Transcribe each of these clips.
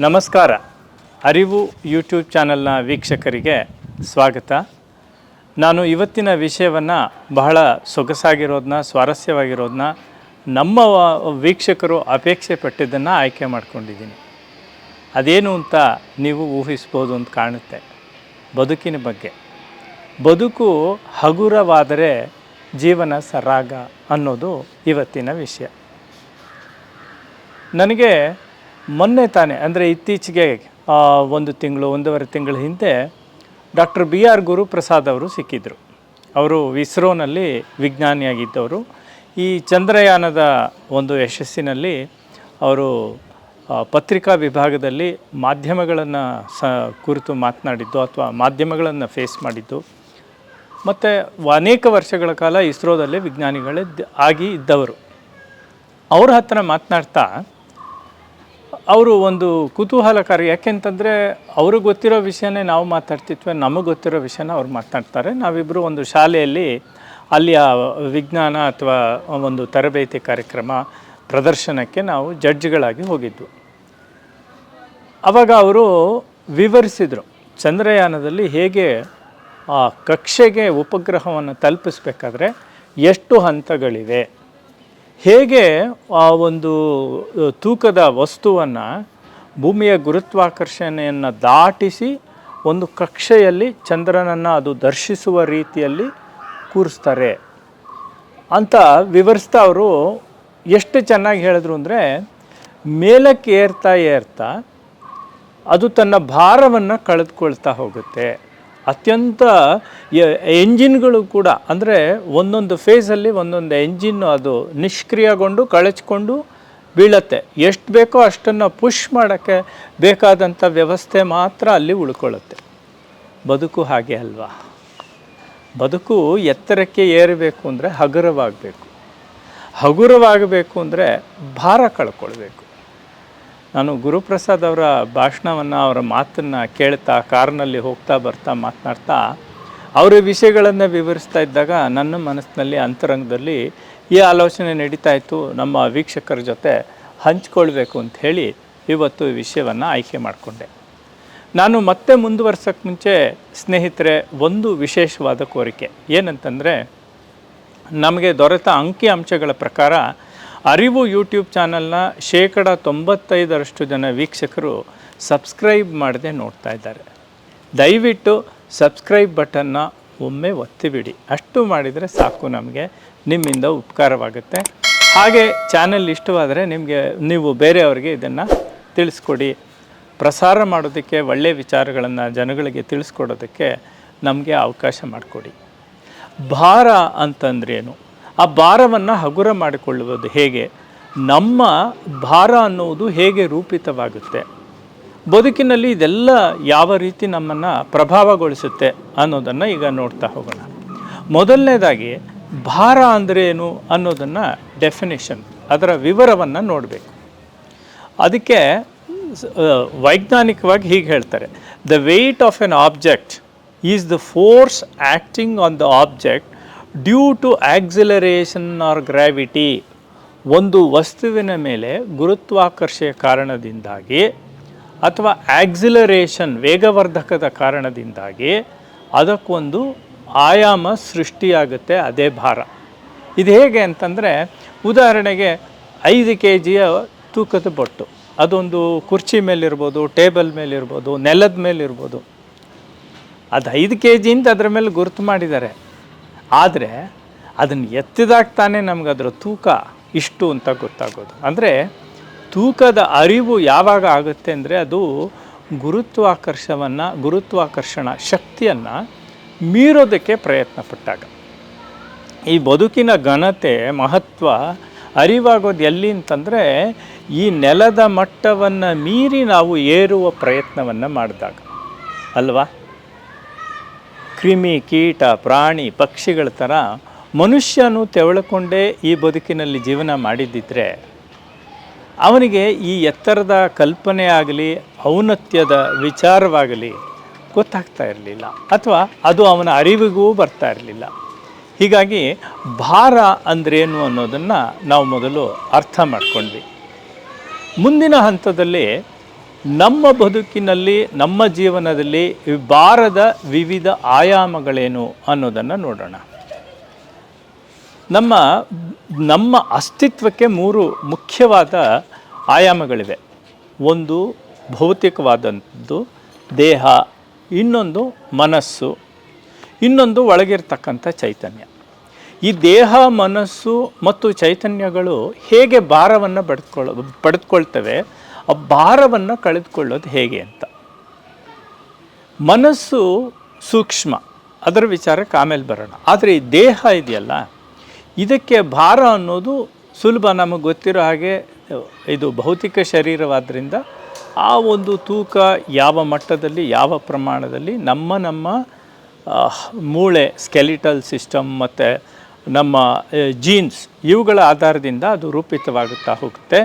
ನಮಸ್ಕಾರ. ಅರಿವು ಯೂಟ್ಯೂಬ್ ಚಾನಲ್ನ ವೀಕ್ಷಕರಿಗೆ ಸ್ವಾಗತ. ನಾನು ಇವತ್ತಿನ ವಿಷಯವನ್ನು ಬಹಳ ಸೊಗಸಾಗಿರೋದನ್ನ ಸ್ವಾರಸ್ಯವಾಗಿರೋದನ್ನ ನಮ್ಮ ವೀಕ್ಷಕರು ಅಪೇಕ್ಷೆ ಪಟ್ಟಿದ್ದನ್ನು ಆಯ್ಕೆ ಮಾಡ್ಕೊಂಡಿದ್ದೀನಿ. ಅದೇನು ಅಂತ ನೀವು ಊಹಿಸ್ಬೋದು ಅಂತ ಕಾಣುತ್ತೆ. ಬದುಕಿನ ಬಗ್ಗೆ. ಬದುಕು ಹಗುರವಾದರೆ ಜೀವನ ಸರಾಗ ಅನ್ನೋದು ಇವತ್ತಿನ ವಿಷಯ. ನನಗೆ ಮೊನ್ನೆ ತಾನೇ, ಅಂದರೆ ಇತ್ತೀಚೆಗೆ ಒಂದು ತಿಂಗಳು, ಒಂದೂವರೆ ತಿಂಗಳ ಹಿಂದೆ ಡಾಕ್ಟರ್ ಬಿ ಆರ್ ಗುರುಪ್ರಸಾದ್ ಅವರು ಸಿಕ್ಕಿದ್ರು. ಅವರು ಇಸ್ರೋನಲ್ಲಿ ವಿಜ್ಞಾನಿಯಾಗಿದ್ದವರು. ಈ ಚಂದ್ರಯಾನದ ಒಂದು ಯಶಸ್ಸಿನಲ್ಲಿ ಅವರು ಪತ್ರಿಕಾ ವಿಭಾಗದಲ್ಲಿ ಮಾಧ್ಯಮಗಳನ್ನು ಸ, ಕುರಿತು ಮಾತನಾಡಿದ್ದು ಅಥವಾ ಮಾಧ್ಯಮಗಳನ್ನು ಫೇಸ್ ಮಾಡಿದ್ದು. ಮತ್ತು ಅನೇಕ ವರ್ಷಗಳ ಕಾಲ ಇಸ್ರೋದಲ್ಲಿ ವಿಜ್ಞಾನಿಗಳೇ ಆಗಿ ಇದ್ದವರು. ಅವ್ರ ಹತ್ತಿರ ಮಾತನಾಡ್ತಾ ಅವರು ಒಂದು ಕುತೂಹಲಕಾರಿ, ಯಾಕೆಂತಂದರೆ ಅವ್ರಿಗೆ ಗೊತ್ತಿರೋ ವಿಷಯನೇ ನಾವು ಮಾತಾಡ್ತಿದ್ವಿ, ನಮಗೆ ಗೊತ್ತಿರೋ ವಿಷಯನ ಅವ್ರು ಮಾತಾಡ್ತಾರೆ. ನಾವಿಬ್ಬರು ಒಂದು ಶಾಲೆಯಲ್ಲಿ ಅಲ್ಲಿಯ ವಿಜ್ಞಾನ ಅಥವಾ ಒಂದು ತರಬೇತಿ ಕಾರ್ಯಕ್ರಮ ಪ್ರದರ್ಶನಕ್ಕೆ ನಾವು ಜಡ್ಜ್ಗಳಾಗಿ ಹೋಗಿದ್ವು. ಆವಾಗ ಅವರು ವಿವರಿಸಿದರು, ಚಂದ್ರಯಾನದಲ್ಲಿ ಹೇಗೆ ಆ ಕಕ್ಷೆಗೆ ಉಪಗ್ರಹವನ್ನು ತಲುಪಿಸ್ಬೇಕಾದ್ರೆ ಎಷ್ಟು ಹಂತಗಳಿವೆ? ಹೇಗೆ ಆ ಒಂದು ತೂಕದ ವಸ್ತುವನ್ನು ಭೂಮಿಯ ಗುರುತ್ವಾಕರ್ಷಣೆಯನ್ನು ದಾಟಿಸಿ ಒಂದು ಕಕ್ಷೆಯಲ್ಲಿ ಚಂದ್ರನನ್ನು ಅದು ದರ್ಶಿಸುವ ರೀತಿಯಲ್ಲಿ ಕೂರಿಸ್ತಾರೆ ಅಂತ ವಿವರಿಸ್ತಾ ಅವರು ಎಷ್ಟು ಚೆನ್ನಾಗಿ ಹೇಳಿದ್ರು ಅಂದರೆ, ಮೇಲಕ್ಕೆ ಏರ್ತಾ ಏರ್ತಾ ಅದು ತನ್ನ ಭಾರವನ್ನು ಕಳೆದುಕೊಳ್ತಾ ಹೋಗುತ್ತೆ. ಅತ್ಯಂತ ಎಂಜಿನ್ಗಳು ಕೂಡ, ಅಂದರೆ ಒಂದೊಂದು ಫೇಸಲ್ಲಿ ಒಂದೊಂದು ಎಂಜಿನ್ ಅದು ನಿಷ್ಕ್ರಿಯಗೊಂಡು ಕಳಚ್ಕೊಂಡು ಬೀಳತ್ತೆ. ಎಷ್ಟು ಬೇಕೋ ಅಷ್ಟನ್ನು ಪುಷ್ ಮಾಡೋಕ್ಕೆ ಬೇಕಾದಂಥ ವ್ಯವಸ್ಥೆ ಮಾತ್ರ ಅಲ್ಲಿ ಉಳ್ಕೊಳ್ಳುತ್ತೆ. ಬದುಕು ಹಾಗೆ ಅಲ್ವಾ? ಬದುಕು ಎತ್ತರಕ್ಕೆ ಏರಬೇಕು ಅಂದರೆ ಹಗುರವಾಗಬೇಕು. ಹಗುರವಾಗಬೇಕು ಅಂದರೆ ಭಾರ ಕಳ್ಕೊಳ್ಬೇಕು. ನಾನು ಗುರುಪ್ರಸಾದ್ ಅವರ ಭಾಷಣವನ್ನು, ಅವರ ಮಾತನ್ನು ಕೇಳ್ತಾ, ಕಾರ್ನಲ್ಲಿ ಹೋಗ್ತಾ, ಬರ್ತಾ, ಮಾತನಾಡ್ತಾ, ಅವರ ವಿಷಯಗಳನ್ನು ವಿವರಿಸ್ತಾ ಇದ್ದಾಗ ನನ್ನ ಮನಸ್ಸಿನಲ್ಲಿ, ಅಂತರಂಗದಲ್ಲಿ ಈ ಆಲೋಚನೆ ನಡೀತಾ ಇತ್ತು. ನಮ್ಮ ವೀಕ್ಷಕರ ಜೊತೆ ಹಂಚ್ಕೊಳ್ಬೇಕು ಅಂತ ಹೇಳಿ ಇವತ್ತು ಈ ವಿಷಯವನ್ನು ಆಯ್ಕೆ ಮಾಡಿಕೊಂಡೆ. ನಾನು ಮತ್ತೆ ಮುಂದುವರ್ಸೋಕ್ಕೆ ಮುಂಚೆ ಸ್ನೇಹಿತರೆ, ಒಂದು ವಿಶೇಷವಾದ ಕೋರಿಕೆ. ಏನಂತಂದರೆ, ನಮಗೆ ದೊರೆತ ಅಂಕಿ ಅಂಶಗಳ ಪ್ರಕಾರ ಅರಿವು ಯೂಟ್ಯೂಬ್ ಚಾನಲ್ನ ಶೇಕಡ ತೊಂಬತ್ತೈದರಷ್ಟು ಜನ ವೀಕ್ಷಕರು ಸಬ್ಸ್ಕ್ರೈಬ್ ಮಾಡದೆ ನೋಡ್ತಾ ಇದ್ದಾರೆ. ದಯವಿಟ್ಟು ಸಬ್ಸ್ಕ್ರೈಬ್ ಬಟನ್ನ ಒಮ್ಮೆ ಒತ್ತಿಬಿಡಿ. ಅಷ್ಟು ಮಾಡಿದರೆ ಸಾಕು ನಮಗೆ, ನಿಮ್ಮಿಂದ ಉಪಕಾರವಾಗುತ್ತೆ. ಹಾಗೆ ಚಾನಲ್ ಇಷ್ಟವಾದರೆ ನಿಮಗೆ, ನೀವು ಬೇರೆಯವರಿಗೆ ಇದನ್ನು ತಿಳಿಸ್ಕೊಡಿ. ಪ್ರಸಾರ ಮಾಡೋದಕ್ಕೆ ಒಳ್ಳೆಯ ವಿಚಾರಗಳನ್ನು ಜನಗಳಿಗೆ ತಿಳಿಸ್ಕೊಡೋದಕ್ಕೆ ನಮಗೆ ಅವಕಾಶ ಮಾಡಿಕೊಡಿ. ಭಾರ ಅಂತಂದ್ರೇನು? ಆ ಭಾರವನ್ನು ಹಗುರ ಮಾಡಿಕೊಳ್ಳುವುದು ಹೇಗೆ? ನಮ್ಮ ಭಾರ ಅನ್ನುವುದು ಹೇಗೆ ರೂಪಿತವಾಗುತ್ತೆ? ಬದುಕಿನಲ್ಲಿ ಇದೆಲ್ಲ ಯಾವ ರೀತಿ ನಮ್ಮನ್ನು ಪ್ರಭಾವಗೊಳಿಸುತ್ತೆ ಅನ್ನೋದನ್ನು ಈಗ ನೋಡ್ತಾ ಹೋಗೋಣ. ಮೊದಲನೇದಾಗಿ ಭಾರ ಅಂದರೆ ಏನು ಅನ್ನೋದನ್ನು ಡೆಫಿನೇಷನ್ ಅದರ ವಿವರವನ್ನು ನೋಡಬೇಕು. ಅದಕ್ಕೆ ವೈಜ್ಞಾನಿಕವಾಗಿ ಹೀಗೆ ಹೇಳ್ತಾರೆ the weight of an object is the force acting on the object due to acceleration or gravity ಒಂದು ವಸ್ತುವಿನ ಮೇಲೆ ಗುರುತ್ವಾಕರ್ಷೆಯ ಕಾರಣದಿಂದಾಗಿ ಅಥವಾ ಆಕ್ಸಿಲರೇಷನ್ ವೇಗವರ್ಧಕದ ಕಾರಣದಿಂದಾಗಿ ಅದಕ್ಕೊಂದು ಆಯಾಮ ಸೃಷ್ಟಿಯಾಗುತ್ತೆ ಅದೇ ಭಾರ. ಇದು ಹೇಗೆ ಅಂತಂದರೆ, ಉದಾಹರಣೆಗೆ ಐದು ಕೆ ಜಿಯ ತೂಕದ ಬೊಟ್ಟು. ಅದೊಂದು ಕುರ್ಚಿ ಮೇಲಿರ್ಬೋದು, ಟೇಬಲ್ ಮೇಲಿರ್ಬೋದು, ನೆಲದ ಮೇಲಿರ್ಬೋದು. ಅದು ಐದು ಕೆ ಜಿಯಿಂದ ಅದರ ಮೇಲೆ ಗುರುತು ಮಾಡಿದ್ದಾರೆ. ಆದರೆ ಅದನ್ನು ಎತ್ತಿದಾಗ ತಾನೇ ನಮ್ಗೆ ಅದರ ತೂಕ ಇಷ್ಟು ಅಂತ ಗೊತ್ತಾಗೋದು. ಅಂದರೆ ತೂಕದ ಅರಿವು ಯಾವಾಗ ಆಗುತ್ತೆ ಅಂದರೆ ಅದು ಗುರುತ್ವಾಕರ್ಷವನ್ನು, ಗುರುತ್ವಾಕರ್ಷಣ ಶಕ್ತಿಯನ್ನು ಮೀರೋದಕ್ಕೆ ಪ್ರಯತ್ನ ಪಟ್ಟಾಗ. ಈ ಬದುಕಿನ ಘನತೆ, ಮಹತ್ವ, ಅರಿವಾಗೋದು ಎಲ್ಲಿ ಅಂತಂದರೆ ಈ ನೆಲದ ಮಟ್ಟವನ್ನು ಮೀರಿ ನಾವು ಏರುವ ಪ್ರಯತ್ನವನ್ನು ಮಾಡಿದಾಗ. ಅಲ್ವಾ? ಕ್ರಿಮಿ ಕೀಟ, ಪ್ರಾಣಿ, ಪಕ್ಷಿಗಳ ಥರ ಮನುಷ್ಯನು ತೆವಳಕೊಂಡೇ ಈ ಬದುಕಿನಲ್ಲಿ ಜೀವನ ಮಾಡಿದ್ದಿದ್ರೆ ಅವನಿಗೆ ಈ ಎತ್ತರದ ಕಲ್ಪನೆ ಆಗಲಿ, ಔನ್ನತ್ಯದ ವಿಚಾರವಾಗಲಿ ಗೊತ್ತಾಗ್ತಾ ಇರಲಿಲ್ಲ. ಅಥವಾ ಅದು ಅವನ ಅರಿವಿಗೂ ಬರ್ತಾ ಇರಲಿಲ್ಲ. ಹೀಗಾಗಿ ಭಾರ ಅಂದ್ರೇನು ಅನ್ನೋದನ್ನು ನಾವು ಮೊದಲು ಅರ್ಥ ಮಾಡ್ಕೊಂಡ್ವಿ. ಮುಂದಿನ ಹಂತದಲ್ಲಿ ನಮ್ಮ ಬದುಕಿನಲ್ಲಿ, ನಮ್ಮ ಜೀವನದಲ್ಲಿ ಬಾರದ ವಿವಿಧ ಆಯಾಮಗಳೇನು ಅನ್ನೋದನ್ನು ನೋಡೋಣ. ನಮ್ಮ ನಮ್ಮ ಅಸ್ತಿತ್ವಕ್ಕೆ ಮೂರು ಮುಖ್ಯವಾದ ಆಯಾಮಗಳಿವೆ. ಒಂದು ಭೌತಿಕವಾದದ್ದು, ದೇಹ, ಇನ್ನೊಂದು ಮನಸ್ಸು, ಇನ್ನೊಂದು ಒಳಗಿರ್ತಕ್ಕಂಥ ಚೈತನ್ಯ. ಈ ದೇಹ, ಮನಸ್ಸು ಮತ್ತು ಚೈತನ್ಯಗಳು ಹೇಗೆ ಭಾರವನ್ನು ಪಡೆದುಕೊಳ್ಳ ಪಡೆದುಕೊಳ್ತವೆ ಆ ಭಾರವನ್ನು ಕಳೆದುಕೊಳ್ಳೋದು ಹೇಗೆ ಅಂತ. ಮನಸ್ಸು ಸೂಕ್ಷ್ಮ, ಅದರ ವಿಚಾರಕ್ಕೆ ಆಮೇಲೆ ಬರೋಣ. ಆದರೆ ಈ ದೇಹ ಇದೆಯಲ್ಲ, ಇದಕ್ಕೆ ಭಾರ ಅನ್ನೋದು ಸುಲಭ. ನಮಗೆ ಗೊತ್ತಿರೋ ಹಾಗೆ ಇದು ಭೌತಿಕ ಶರೀರವಾದ್ದರಿಂದ ಆ ಒಂದು ತೂಕ ಯಾವ ಮಟ್ಟದಲ್ಲಿ, ಯಾವ ಪ್ರಮಾಣದಲ್ಲಿ ನಮ್ಮ ನಮ್ಮ ಮೂಳೆ ಸ್ಕೆಲಿಟಲ್ ಸಿಸ್ಟಮ್ ಮತ್ತು ನಮ್ಮ ಜೀನ್ಸ್ ಇವುಗಳ ಆಧಾರದಿಂದ ಅದು ರೂಪಿತವಾಗುತ್ತಾ ಹೋಗುತ್ತೆ.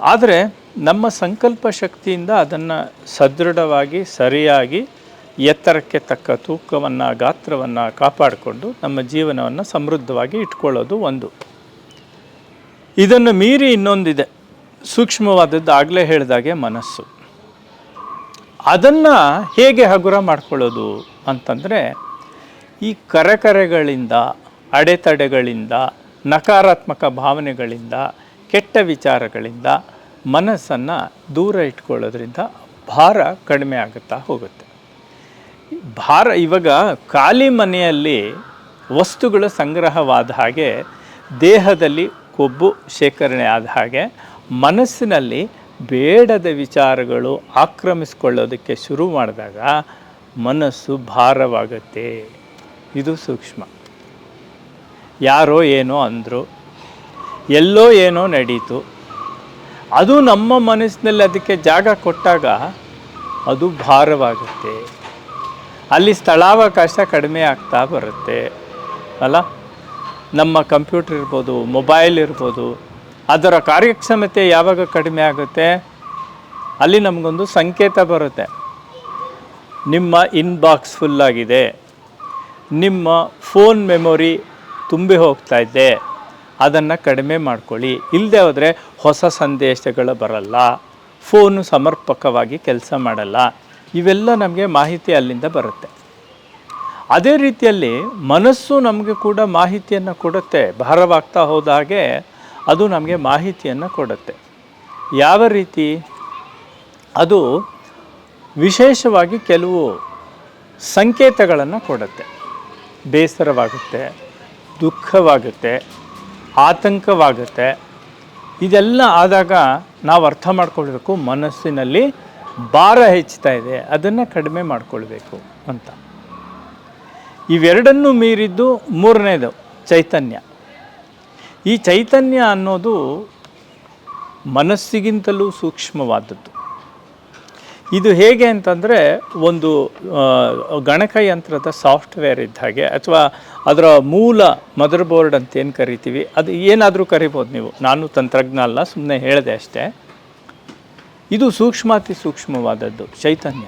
ಆದರೆ ನಮ್ಮ ಸಂಕಲ್ಪ ಶಕ್ತಿಯಿಂದ ಅದನ್ನು ಸದೃಢವಾಗಿ, ಸರಿಯಾಗಿ ಎತ್ತರಕ್ಕೆ ತಕ್ಕ ತೂಕವನ್ನು, ಗಾತ್ರವನ್ನು ಕಾಪಾಡಿಕೊಂಡು ನಮ್ಮ ಜೀವನವನ್ನು ಸಮೃದ್ಧವಾಗಿ ಇಟ್ಕೊಳ್ಳೋದು ಒಂದು. ಇದನ್ನು ಮೀರಿ ಇನ್ನೊಂದಿದೆ. ಸೂಕ್ಷ್ಮವಾದದ್ದು ಆಗಲೇ ಹೇಳಿದಾಗೆ ಮನಸ್ಸು. ಅದನ್ನು ಹೇಗೆ ಹಗುರ ಮಾಡ್ಕೊಳ್ಳೋದು ಅಂತಂದರೆ, ಈ ಕರೆಕರೆಗಳಿಂದ, ಅಡೆತಡೆಗಳಿಂದ, ನಕಾರಾತ್ಮಕ ಭಾವನೆಗಳಿಂದ ಕೆಟ್ಟ ವಿಚಾರಗಳಿಂದ ಮನಸ್ಸನ್ನು ದೂರ ಇಟ್ಕೊಳ್ಳೋದ್ರಿಂದ ಭಾರ ಕಡಿಮೆ ಆಗುತ್ತಾ ಹೋಗುತ್ತೆ. ಭಾರ ಇವಾಗ ಖಾಲಿ ಮನೆಯಲ್ಲಿ ವಸ್ತುಗಳ ಸಂಗ್ರಹವಾದ ಹಾಗೆ ದೇಹದಲ್ಲಿ ಕೊಬ್ಬು ಶೇಖರಣೆ ಆದ ಹಾಗೆ ಮನಸ್ಸಿನಲ್ಲಿ ಬೇಡದ ವಿಚಾರಗಳು ಆಕ್ರಮಿಸ್ಕೊಳ್ಳೋದಕ್ಕೆ ಶುರು ಮಾಡಿದಾಗ ಮನಸ್ಸು ಭಾರವಾಗುತ್ತೆ. ಇದು ಸೂಕ್ಷ್ಮ. ಯಾರೋ ಏನೋ ಅಂದರು ಎಲ್ಲೋ ಏನೋ ನಡೀತು. ಅದು ನಮ್ಮ ಮನಸ್ಸಿನಲ್ಲಿ ಅದಕ್ಕೆ ಜಾಗ ಕೊಟ್ಟಾಗ ಅದು ಭಾರವಾಗುತ್ತೆ. ಅಲ್ಲಿ ಸ್ಥಳಾವಕಾಶ ಕಡಿಮೆ ಆಗ್ತಾ ಬರುತ್ತೆ. ಅಲ್ಲ? ನಮ್ಮ ಕಂಪ್ಯೂಟರ್ ಇರ್ಬೋದು, ಮೊಬೈಲ್ ಇರ್ಬೋದು, ಅದರ ಕಾರ್ಯಕ್ಷಮತೆ ಯಾವಾಗ ಕಡಿಮೆ ಆಗುತ್ತೆ? ಅಲ್ಲಿ ನಮಗೊಂದು ಸಂಕೇತ ಬರುತ್ತೆ. ನಿಮ್ಮ ಇನ್ಬಾಕ್ಸ್ ಫುಲ್ಲಾಗಿದೆ ನಿಮ್ಮ ಫೋನ್ ಮೆಮೊರಿ ತುಂಬಿ ಹೋಗ್ತಾ ಇದೆ. ಅದನ್ನು ಕಡಿಮೆ ಮಾಡ್ಕೊಳ್ಳಿ. ಇಲ್ಲದೆ ಹೋದರೆ ಹೊಸ ಸಂದೇಶಗಳು ಬರಲ್ಲ. ಫೋನು ಸಮರ್ಪಕವಾಗಿ ಕೆಲಸ ಮಾಡಲ್ಲ. ಇವೆಲ್ಲ ನಮಗೆ ಮಾಹಿತಿ ಅಲ್ಲಿಂದ ಬರುತ್ತೆ. ಅದೇ ರೀತಿಯಲ್ಲಿ ಮನಸ್ಸು ನಮಗೆ ಕೂಡ ಮಾಹಿತಿಯನ್ನು ಕೊಡುತ್ತೆ. ಭಾರವಾಗ್ತಾ ಹೋದ ಹಾಗೆ ಅದು ನಮಗೆ ಮಾಹಿತಿಯನ್ನು ಕೊಡುತ್ತೆ. ಯಾವ ರೀತಿ? ಅದು ವಿಶೇಷವಾಗಿ ಕೆಲವು ಸಂಕೇತಗಳನ್ನು ಕೊಡುತ್ತೆ. ಬೇಸರವಾಗುತ್ತೆ, ದುಃಖವಾಗುತ್ತೆ. ಆತಂಕವಾಗುತ್ತೆ. ಇದೆಲ್ಲ ಆದಾಗ ನಾವು ಅರ್ಥ ಮಾಡ್ಕೊಳ್ಬೇಕು, ಮನಸ್ಸಿನಲ್ಲಿ ಭಾರ ಹೆಚ್ಚುತ್ತಾ ಇದೆ. ಅದನ್ನು ಕಡಿಮೆ ಮಾಡಿಕೊಳ್ಬೇಕು ಅಂತ. ಇವೆರಡನ್ನು ಮೀರಿದ್ದು ಮೂರನೇದು ಚೈತನ್ಯ. ಈ ಚೈತನ್ಯ ಅನ್ನೋದು ಮನಸ್ಸಿಗಿಂತಲೂ ಸೂಕ್ಷ್ಮವಾದದ್ದು. ಇದು ಹೇಗೆ ಅಂತಂದರೆ ಒಂದು ಗಣಕಯಂತ್ರದ ಸಾಫ್ಟ್ವೇರ್ ಇದ್ದ ಹಾಗೆ, ಅಥವಾ ಅದರ ಮೂಲ ಮದರ್ ಬೋರ್ಡ್ ಅಂತ ಏನು ಕರಿತೀವಿ, ಅದು ಏನಾದರೂ ಕರಿಬೋದು ನೀವು. ನಾನು ತಂತ್ರಜ್ಞ ಅಲ್ಲ ಸುಮ್ಮನೆ ಹೇಳಿದೆ ಅಷ್ಟೇ. ಇದು ಸೂಕ್ಷ್ಮಾತಿ ಸೂಕ್ಷ್ಮವಾದದ್ದು, ಚೈತನ್ಯ.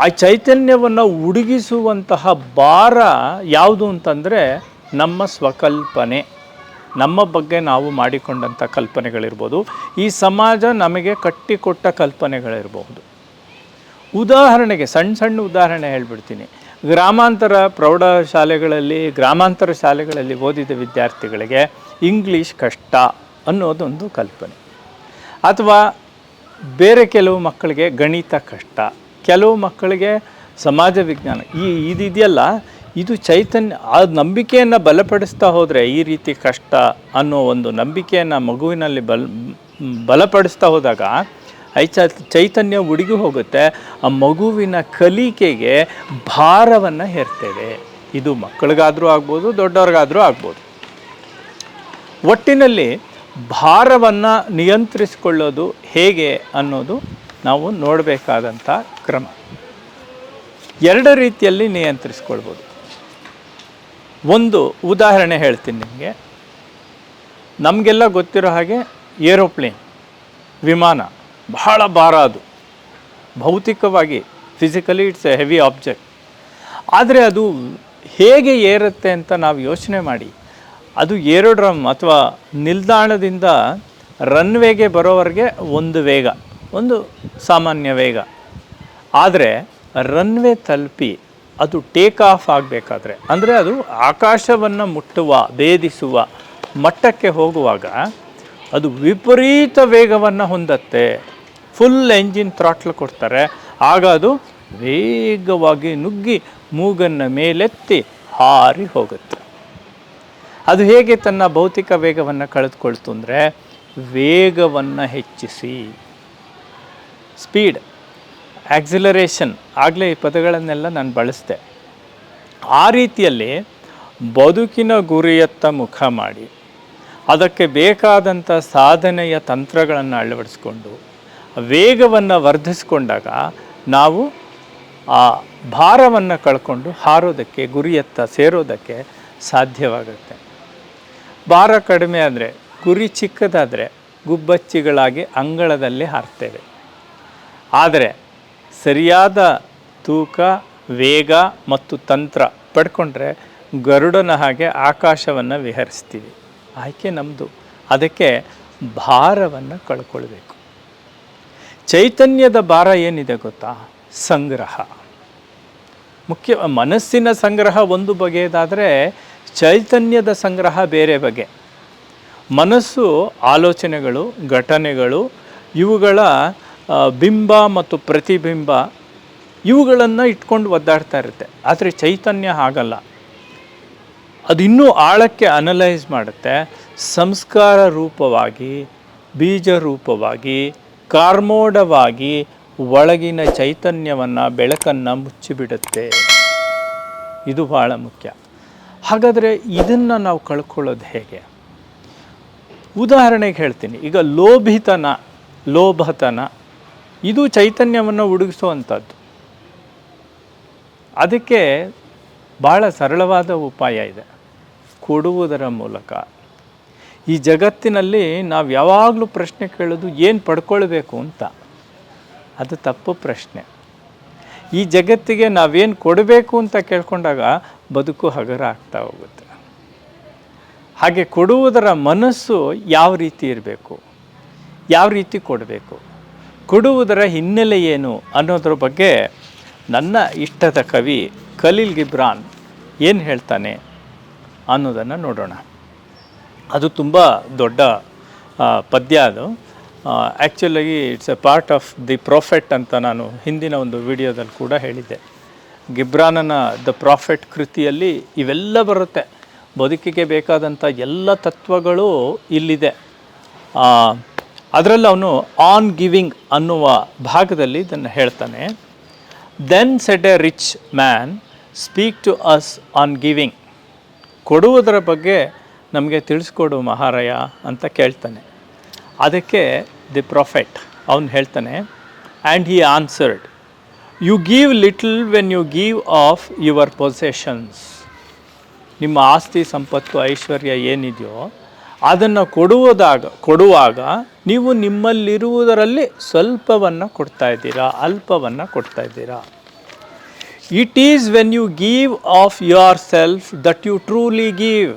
ಆ ಚೈತನ್ಯವನ್ನು ಉಡುಗಿಸುವಂತಹ ಭಾರ ಯಾವುದು ಅಂತಂದರೆ, ನಮ್ಮ ಸ್ವಕಲ್ಪನೆ. ನಮ್ಮ ಬಗ್ಗೆ ನಾವು ಮಾಡಿಕೊಂಡಂಥ ಕಲ್ಪನೆಗಳಿರ್ಬೋದು. ಈ ಸಮಾಜ ನಮಗೆ ಕಟ್ಟಿಕೊಟ್ಟ ಕಲ್ಪನೆಗಳಿರಬಹುದು. ಉದಾಹರಣೆಗೆ ಸಣ್ಣ ಸಣ್ಣ ಉದಾಹರಣೆ ಹೇಳ್ಬಿಡ್ತೀನಿ. ಗ್ರಾಮಾಂತರ ಪ್ರೌಢಶಾಲೆಗಳಲ್ಲಿ, ಗ್ರಾಮಾಂತರ ಶಾಲೆಗಳಲ್ಲಿ ಓದಿದ ವಿದ್ಯಾರ್ಥಿಗಳಿಗೆ ಇಂಗ್ಲೀಷ್ ಕಷ್ಟ ಅನ್ನೋದೊಂದು ಕಲ್ಪನೆ. ಅಥವಾ ಬೇರೆ ಕೆಲವು ಮಕ್ಕಳಿಗೆ ಗಣಿತ ಕಷ್ಟ, ಕೆಲವು ಮಕ್ಕಳಿಗೆ ಸಮಾಜ ವಿಜ್ಞಾನ, ಈ ಇದಿದೆಯಲ್ಲ, ಇದು ಚೈತನ್ಯ, ಆ ನಂಬಿಕೆಯನ್ನು ಬಲಪಡಿಸ್ತಾ ಹೋದರೆ ಈ ರೀತಿ ಕಷ್ಟ ಅನ್ನೋ ಒಂದು ನಂಬಿಕೆಯನ್ನು ಮಗುವಿನಲ್ಲಿ ಬಲ, ಬಲಪಡಿಸ್ತಾ ಹೋದಾಗ ಐ ಚ ಚೈತನ್ಯ ಉಡುಗಿ ಹೋಗುತ್ತೆ, ಆ ಮಗುವಿನ ಕಲಿಕೆಗೆ ಭಾರವನ್ನು ಹೇರ್ತೇವೆ. ಇದು ಮಕ್ಕಳಿಗಾದರೂ ಆಗ್ಬೋದು, ದೊಡ್ಡವ್ರಿಗಾದರೂ ಆಗ್ಬೋದು. ಒಟ್ಟಿನಲ್ಲಿ ಭಾರವನ್ನು ನಿಯಂತ್ರಿಸಿಕೊಳ್ಳೋದು ಹೇಗೆ ಅನ್ನೋದು ನಾವು ನೋಡಬೇಕಾದಂಥ ಕ್ರಮ. ಎರಡು ರೀತಿಯಲ್ಲಿ ನಿಯಂತ್ರಿಸ್ಕೊಳ್ಬೋದು. ಒಂದು ಉದಾಹರಣೆ ಹೇಳ್ತೀನಿ ನಿಮಗೆ. ನಮಗೆಲ್ಲ ಗೊತ್ತಿರೋ ಹಾಗೆ ಏರೋಪ್ಲೇನ್, ವಿಮಾನ. ಬಹಳ ಭಾರ ಅದು. ಭೌತಿಕವಾಗಿ physically it's a heavy object ಆದರೆ ಅದು ಹೇಗೆ ಏರುತ್ತೆ ಅಂತ ನಾವು ಯೋಚನೆ ಮಾಡಿ. ಅದು ಏರೋಡ್ರಮ್ ಅಥವಾ ನಿಲ್ದಾಣದಿಂದ ರನ್ವೇಗೆ ಬರೋವರೆಗೆ ಒಂದು ವೇಗ, ಒಂದು ಸಾಮಾನ್ಯ ವೇಗ. ಆದರೆ ರನ್ವೇ ತಲುಪಿ ಅದು ಟೇಕ್ ಆಫ್ ಆಗಬೇಕಾದ್ರೆ, ಅಂದರೆ ಅದು ಆಕಾಶವನ್ನು ಮುಟ್ಟುವ, ಭೇದಿಸುವ ಮಟ್ಟಕ್ಕೆ ಹೋಗುವಾಗ ಅದು ವಿಪರೀತ ವೇಗವನ್ನು ಹೊಂದತ್ತೆ. ಫುಲ್ ಎಂಜಿನ್ ಥ್ರಾಟ್ಲ್ ಕೊಡ್ತಾರೆ. ಆಗ ಅದು ವೇಗವಾಗಿ ನುಗ್ಗಿ ಮೂಗನ್ನು ಮೇಲೆತ್ತಿ ಹಾರಿ ಹೋಗುತ್ತೆ. ಅದು ಹೇಗೆ ತನ್ನ ಭೌತಿಕ ವೇಗವನ್ನು ಕಳೆದುಕೊಳ್ತು ಅಂದರೆ ವೇಗವನ್ನು ಹೆಚ್ಚಿಸಿ. ಸ್ಪೀಡ್, ಆಕ್ಸಿಲರೇಷನ್ ಆಗಲೇ ಈ ಪದಗಳನ್ನೆಲ್ಲ ನಾನು ಬಳಸಿದೆ. ಆ ರೀತಿಯಲ್ಲಿ ಬದುಕಿನ ಗುರಿಯತ್ತ ಮುಖ ಮಾಡಿ, ಅದಕ್ಕೆ ಬೇಕಾದಂಥ ಸಾಧನೆಯ ತಂತ್ರಗಳನ್ನು ಅಳವಡಿಸ್ಕೊಂಡು ವೇಗವನ್ನು ವರ್ಧಿಸಿಕೊಂಡಾಗ ನಾವು ಆ ಭಾರವನ್ನು ಕಳ್ಕೊಂಡು ಹಾರೋದಕ್ಕೆ, ಗುರಿಯತ್ತ ಸೇರೋದಕ್ಕೆ ಸಾಧ್ಯವಾಗುತ್ತೆ. ಭಾರ ಕಡಿಮೆ ಆದರೆ, ಗುರಿ ಚಿಕ್ಕದಾದರೆ ಗುಬ್ಬಚ್ಚಿಗಳಾಗಿ ಅಂಗಳದಲ್ಲಿ ಹಾರ್ತೇವೆ. ಆದರೆ ಸರಿಯಾದ ತೂಕ, ವೇಗ ಮತ್ತು ತಂತ್ರ ಪಡ್ಕೊಂಡ್ರೆ ಗರುಡನ ಹಾಗೆ ಆಕಾಶವನ್ನು ವಿಹರಿಸ್ತೀವಿ. ಆಯ್ಕೆ ನಮ್ಮದು ಅದಕ್ಕೆ ಭಾರವನ್ನು ಕಳ್ಕೊಳ್ಬೇಕು. ಚೈತನ್ಯದ ಭಾರ ಏನಿದೆ ಗೊತ್ತಾ? ಸಂಗ್ರಹ. ಮುಖ್ಯ, ಮನಸ್ಸಿನ ಸಂಗ್ರಹ ಒಂದು ಬಗೆಯದಾದರೆ ಚೈತನ್ಯದ ಸಂಗ್ರಹ ಬೇರೆ ಬಗೆ. ಮನಸ್ಸು ಆಲೋಚನೆಗಳು, ಘಟನೆಗಳು, ಇವುಗಳ ಬಿಂಬ ಮತ್ತು ಪ್ರತಿಬಿಂಬ, ಇವುಗಳನ್ನು ಇಟ್ಕೊಂಡು ಒದ್ದಾಡ್ತಾ ಇರುತ್ತೆ. ಆದರೆ ಚೈತನ್ಯ ಆಗಲ್ಲ ಅದು ಇನ್ನೂ ಆಳಕ್ಕೆ ಅನಲೈಸ್ ಮಾಡುತ್ತೆ. ಸಂಸ್ಕಾರ ರೂಪವಾಗಿ, ಬೀಜ ರೂಪವಾಗಿ ಕಾರ್ಮೋಡವಾಗಿ ಒಳಗಿನ ಚೈತನ್ಯವನ್ನು ಬೆಳಕನ್ನು ಮುಚ್ಚಿಬಿಡುತ್ತೆ. ಇದು ಭಾಳ ಮುಖ್ಯ. ಹಾಗಾದರೆ ಇದನ್ನು ನಾವು ಕಳ್ಕೊಳ್ಳೋದು ಹೇಗೆ? ಉದಾಹರಣೆಗೆ ಹೇಳ್ತೀನಿ. ಈಗ ಲೋಭಿತನ, ಲೋಭತನ, ಇದು ಚೈತನ್ಯವನ್ನು ಹುಡುಗಿಸುವಂಥದ್ದು ಅದಕ್ಕೆ ಭಾಳ ಸರಳವಾದ ಉಪಾಯ ಇದೆ. ಕೊಡುವುದರ ಮೂಲಕ ಈ ಜಗತ್ತಿನಲ್ಲಿ ನಾವು ಯಾವಾಗಲೂ ಪ್ರಶ್ನೆ ಕೇಳೋದು ಏನು ಪಡ್ಕೊಳ್ಬೇಕು ಅಂತ. ಅದು ತಪ್ಪು ಪ್ರಶ್ನೆ. ಈ ಜಗತ್ತಿಗೆ ನಾವೇನು ಕೊಡಬೇಕು ಅಂತ ಕೇಳ್ಕೊಂಡಾಗ ಬದುಕು ಹಗರ ಆಗ್ತಾ ಹೋಗುತ್ತೆ. ಹಾಗೆ ಕೊಡುವುದರ ಮನಸ್ಸು ಯಾವ ರೀತಿ ಇರಬೇಕು? ಯಾವ ರೀತಿ ಕೊಡಬೇಕು? ಕೊಡುವುದರ ಹಿನ್ನೆಲೆ ಏನು ಅನ್ನೋದ್ರ ಬಗ್ಗೆ ನನ್ನ ಇಷ್ಟದ ಕವಿ ಖಲೀಲ್ ಗಿಬ್ರಾನ್ ಏನು ಹೇಳ್ತಾನೆ ಅನ್ನೋದನ್ನು ನೋಡೋಣ. ಅದು ತುಂಬ ದೊಡ್ಡ ಪದ್ಯ ಅದು. ಆ್ಯಕ್ಚುಲಾಗಿ it's a part of the prophet ಅಂತ ನಾನು ಹಿಂದಿನ ಒಂದು ವಿಡಿಯೋದಲ್ಲಿ ಕೂಡ ಹೇಳಿದ್ದೆ. ಗಿಬ್ರಾನನ ದ ಪ್ರಾಫೆಟ್ ಕೃತಿಯಲ್ಲಿ ಇವೆಲ್ಲ ಬರುತ್ತೆ. ಬದುಕಿಗೆ ಬೇಕಾದಂಥ ಎಲ್ಲ ತತ್ವಗಳು ಇಲ್ಲಿದೆ. ಅದರಲ್ಲಿ ಅವನು ಆನ್ ಗಿವಿಂಗ್ ಅನ್ನುವ ಭಾಗದಲ್ಲಿ ಇದನ್ನು ಹೇಳ್ತಾನೆ. Then said a rich man speak to us on giving ಕೊಡುವುದರ ಬಗ್ಗೆ ನಮಗೆ ತಿಳಿಸ್ಕೊಡು ಮಹಾರಾಯ ಅಂತ ಕೇಳ್ತಾನೆ. ಅದಕ್ಕೆ ದಿ ಪ್ರೊಫೆಟ್ ಅವನು ಹೇಳ್ತಾನೆ and he answered you give little when you give of your possessions ನಿಮ್ಮ ಆಸ್ತಿ, ಸಂಪತ್ತು, ಐಶ್ವರ್ಯ ಏನಿದೆಯೋ ಅದನ್ನು ಕೊಡುವುದಾಗ, ಕೊಡುವಾಗ ನೀವು ನಿಮ್ಮಲ್ಲಿರುವುದರಲ್ಲಿ ಸ್ವಲ್ಪವನ್ನು ಕೊಡ್ತಾ ಇದ್ದೀರಾ, ಅಲ್ಪವನ್ನು ಕೊಡ್ತಾ ಇದ್ದೀರಾ? It is when you give of yourself that you truly give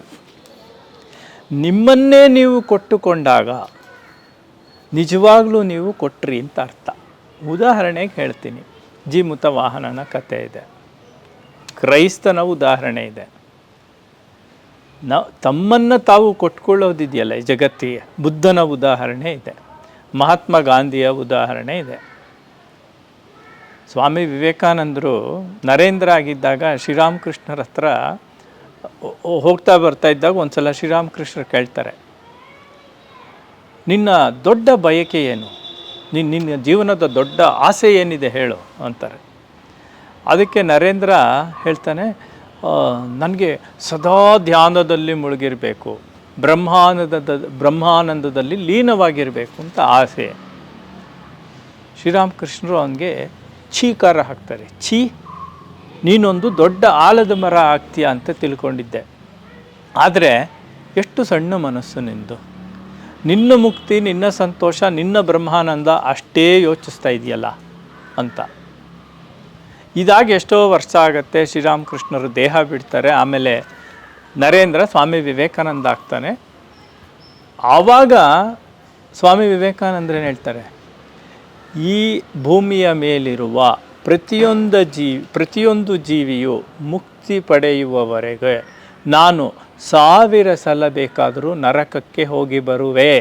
ನಿಮ್ಮನ್ನೇ ನೀವು ಕೊಟ್ಟುಕೊಂಡಾಗ ನಿಜವಾಗ್ಲೂ ನೀವು ಕೊಟ್ರಿ ಅಂತ ಅರ್ಥ. ಉದಾಹರಣೆಗೆ ಹೇಳ್ತೀನಿ. ಜೀಮುತ ವಾಹನನ ಕತೆ ಇದೆ. ಕ್ರೈಸ್ತನ ಉದಾಹರಣೆ ಇದೆ. ನಾವು ತಮ್ಮನ್ನು ತಾವು ಕೊಟ್ಕೊಳ್ಳೋದಿದೆಯಲ್ಲ ಈ ಜಗತ್ತಿಗೆ. ಬುದ್ಧನ ಉದಾಹರಣೆ ಇದೆ. ಮಹಾತ್ಮ ಗಾಂಧಿಯ ಉದಾಹರಣೆ ಇದೆ. ಸ್ವಾಮಿ ವಿವೇಕಾನಂದರು ನರೇಂದ್ರ ಆಗಿದ್ದಾಗ ಶ್ರೀರಾಮಕೃಷ್ಣರ ಹತ್ರ ಹೋಗ್ತಾ ಬರ್ತಾ ಇದ್ದಾಗ ಒಂದು ಸಲ ಶ್ರೀರಾಮಕೃಷ್ಣರು ಕೇಳ್ತಾರೆ, ನಿನ್ನ ದೊಡ್ಡ ಬಯಕೆ ಏನು? ನಿನ್ನ ನಿನ್ನ ಜೀವನದ ದೊಡ್ಡ ಆಸೆ ಏನಿದೆ ಹೇಳು, ಅಂತಾರೆ. ಅದಕ್ಕೆ ನರೇಂದ್ರ ಹೇಳ್ತಾನೆ ನನಗೆ ಸದಾ ಧ್ಯಾನದಲ್ಲಿ ಮುಳುಗಿರಬೇಕು ಬ್ರಹ್ಮಾನಂದದ ಬ್ರಹ್ಮಾನಂದದಲ್ಲಿ ಲೀನವಾಗಿರಬೇಕು ಅಂತ ಆಸೆ. ಶ್ರೀರಾಮಕೃಷ್ಣರು ಅವನಿಗೆ ಚೀಕಾರ ಹಾಕ್ತಾರೆ, ಛೀ ನೀನೊಂದು ದೊಡ್ಡ ಆಲದ ಮರ ಆಗ್ತೀಯ ಅಂತ ತಿಳ್ಕೊಂಡಿದ್ದೆ. ಆದರೆ ಎಷ್ಟು ಸಣ್ಣ ಮನಸ್ಸು ನಿಂದು. ನಿನ್ನ ಮುಕ್ತಿ, ನಿನ್ನ ಸಂತೋಷ, ನಿನ್ನ ಬ್ರಹ್ಮಾನಂದ ಅಷ್ಟೇ ಯೋಚಿಸ್ತಾ ಇದೆಯಲ್ಲ ಅಂತ. ಇದಾಗಿ ಎಷ್ಟೋ ವರ್ಷ ಆಗುತ್ತೆ ಶ್ರೀರಾಮಕೃಷ್ಣರು ದೇಹ ಬಿಡ್ತಾರೆ, ಆಮೇಲೆ ನರೇಂದ್ರ ಸ್ವಾಮಿ ವಿವೇಕಾನಂದ ಆಗ್ತಾನೆ. ಆವಾಗ ಸ್ವಾಮಿ ವಿವೇಕಾನಂದ್ರೇನು ಹೇಳ್ತಾರೆ? ಈ ಭೂಮಿಯ ಮೇಲಿರುವ ಪ್ರತಿಯೊಂದು ಜೀವಿ ಪ್ರತಿಯೊಂದು ಜೀವಿಯು ಮುಕ್ತಿ ಪಡೆಯುವವರೆಗೆ ನಾನು ಸಾವಿರ ಸಲ ಬೇಕಾದರೂ ನರಕಕ್ಕೆ ಹೋಗಿ ಬರುವೆ.